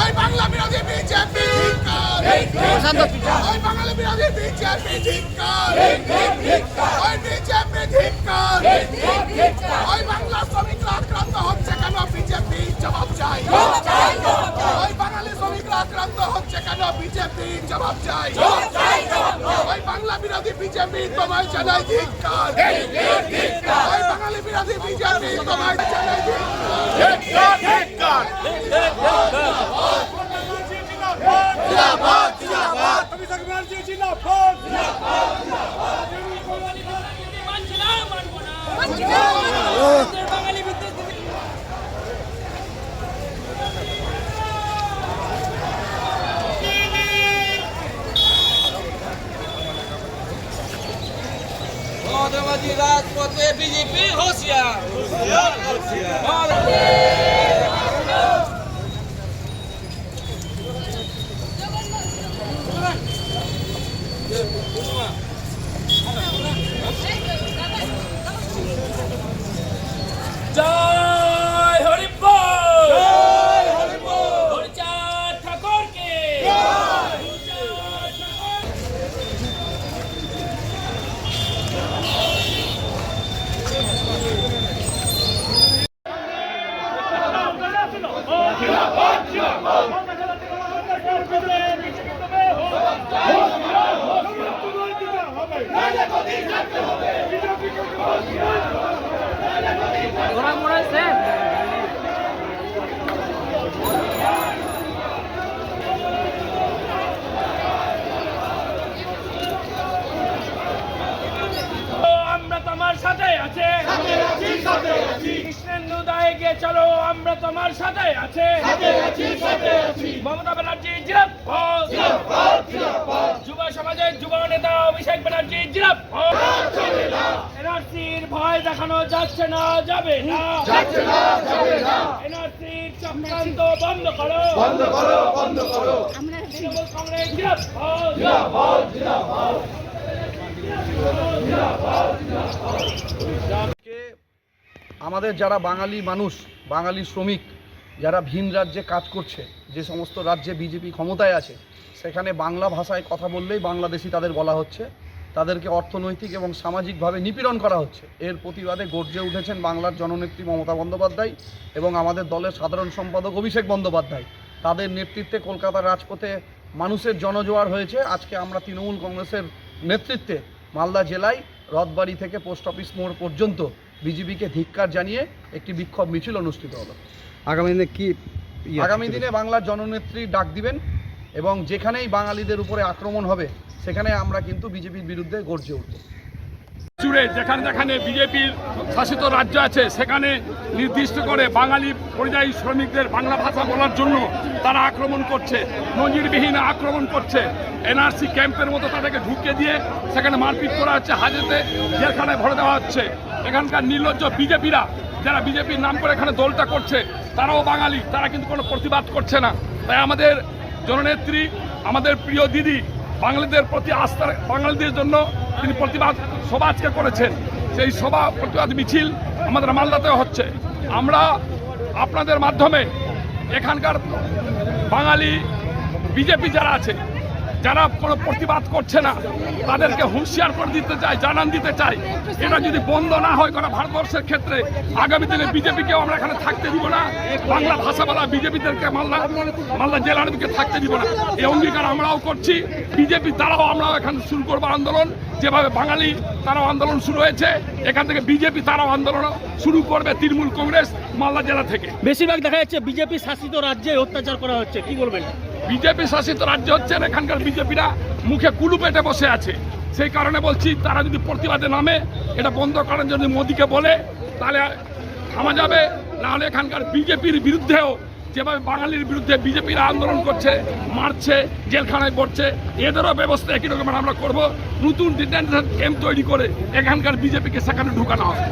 ওই বাংলা বিরোধী বিজেপি ধিক্কার। ওই বাঙালি বিরোধী বিজেপি ধিক্কার। ওই বিজেপি ধিক্কার। ওই বাংলা শ্রমিকরা আক্রান্ত হচ্ছে কেন বিজেপি? জবাব চাই। ওই বাঙালি শ্রমিকরা আক্রান্ত হচ্ছে কেন বিজেপি? জবাব চাই। ওই বাংলা বিরোধী বিজেপি তোমায় জানাই ধিক্কার। ওই বাঙালি বিরোধী বিজেপি তোমায় জানাই ধিক্কার। মহাত্মাজি রাজপথে বিজেপি হুঁশিয়ার। জয় আমরা তোমার সাথে আছে। মমতা ব্যানার্জি জিরাফ যুব সমাজের যুব নেতা অভিষেক ব্যানার্জি জিরাফ এনআরসির ভয় দেখানো যাচ্ছে না যাবে না। এনআরসির চক্রান্ত বন্ধ করো। বন্ধ করো বন্ধ করো। তৃণমূল কংগ্রেস জিরাফ আজকে আমাদের যারা বাঙালি মানুষ, বাঙালি শ্রমিক, যারা ভিন রাজ্যে কাজ করছে, যে সমস্ত রাজ্যে বিজেপি ক্ষমতায় আছে, সেখানে বাংলা ভাষায় কথা বললেই বাংলাদেশি তাদের বলা হচ্ছে। তাদেরকে অর্থনৈতিক এবং সামাজিকভাবে নিপীড়ন করা হচ্ছে। এর প্রতিবাদে গর্জে উঠেছেন বাংলার জননেত্রী মমতা বন্দ্যোপাধ্যায় এবং আমাদের দলের সাধারণ সম্পাদক অভিষেক বন্দ্যোপাধ্যায়। তাদের নেতৃত্বে কলকাতার রাজপথে মানুষের জনজোয়ার হয়েছে। আজকে আমরা তৃণমূল কংগ্রেসের নেতৃত্বে মালদা জেলায় রথবাড়ি থেকে পোস্ট অফিস মোড় পর্যন্ত বিজেপিকে ধিক্কার জানিয়ে একটি বিক্ষোভ মিছিল অনুষ্ঠিত হলো। আগামী দিনে কি ইয়ে আগামী দিনে বাংলার জননেত্রী ডাক দিবেন এবং যেখানেই বাঙালিদের উপরে আক্রমণ হবে সেখানে আমরা কিন্তু বিজেপির বিরুদ্ধে গর্জে উঠব। জুড়ে যেখানে যেখানে বিজেপির শাসিত রাজ্য আছে, সেখানে নির্দিষ্ট করে বাঙালি পরিযায়ী শ্রমিকদের বাংলা ভাষা বলার জন্য তারা আক্রমণ করছে নজিরবিহীন আক্রমণ করছে। এনআরসি ক্যাম্পের মতো তাদেরকে ঢুকিয়ে দিয়ে সেখানে মারপিট করা হচ্ছে, হাজেতে জেলখানায় ভরে দেওয়া হচ্ছে। এখানকার নির্লজ্জ বিজেপিরা, যারা বিজেপির নাম করে এখানে দলটা করছে, তারাও বাঙালি, তারা কিন্তু কোনো প্রতিবাদ করছে না। তাই আমাদের জননেত্রী, আমাদের প্রিয় দিদি বাঙালিদের প্রতি আস্থা, বাঙালিদের জন্য তিনি প্রতিবাদ, সভা আজকে করেছেন। সেই সভা প্রতিবাদ মিছিল আমাদের মালদাতেও হচ্ছে। আমরা আপনাদের মাধ্যমে এখানকার বাঙালি, বিজেপি যারা আছে যারা কোনো প্রতিবাদ করছে না, তাদেরকে হুঁশিয়ার করে দিতে চাই, জানান দিতে চাই। এটা যদি বন্ধ না হয় গোটা ভারতবর্ষের ক্ষেত্রে, আগামী দিনে বিজেপিকেও আমরা এখানে থাকতে দিব না। বাংলা ভাষা বলা বিজেপিদেরকে মালদা মালদা জেলার দিকে থাকতে দিব না। এই অঙ্গীকার আমরাও করছি। বিজেপি তারাও আমরাও এখানে শুরু করব আন্দোলন। যেভাবে বাঙালি তারাও আন্দোলন শুরু হয়েছে, এখান থেকে বিজেপি তারাও আন্দোলন শুরু করবে তৃণমূল কংগ্রেস মালদা জেলা থেকে। বেশিরভাগ দেখা যাচ্ছে বিজেপি শাসিত রাজ্যে অত্যাচার করা হচ্ছে। কি বলবেন? বিজেপি শাসিত রাজ্য হচ্ছেন এখানকার বিজেপিরা মুখে কুলু পেটে বসে আছে। সেই কারণে বলছি, তারা যদি প্রতিবাদে নামে, এটা বন্ধ করার জন্য মোদীকে বলে, তাহলে থামা যাবে। নাহলে এখানকার বিজেপির বিরুদ্ধেও, যেভাবে বাঙালির বিরুদ্ধে বিজেপিরা আন্দোলন করছে, মারছে, জেলখানায় পড়ছে, এদেরও ব্যবস্থা একই রকমের আমরা করব। নতুন ডিটেনশন ক্যাম্প তৈরি করে এখানকার বিজেপিকে সেখানে ঢুকানো হবে।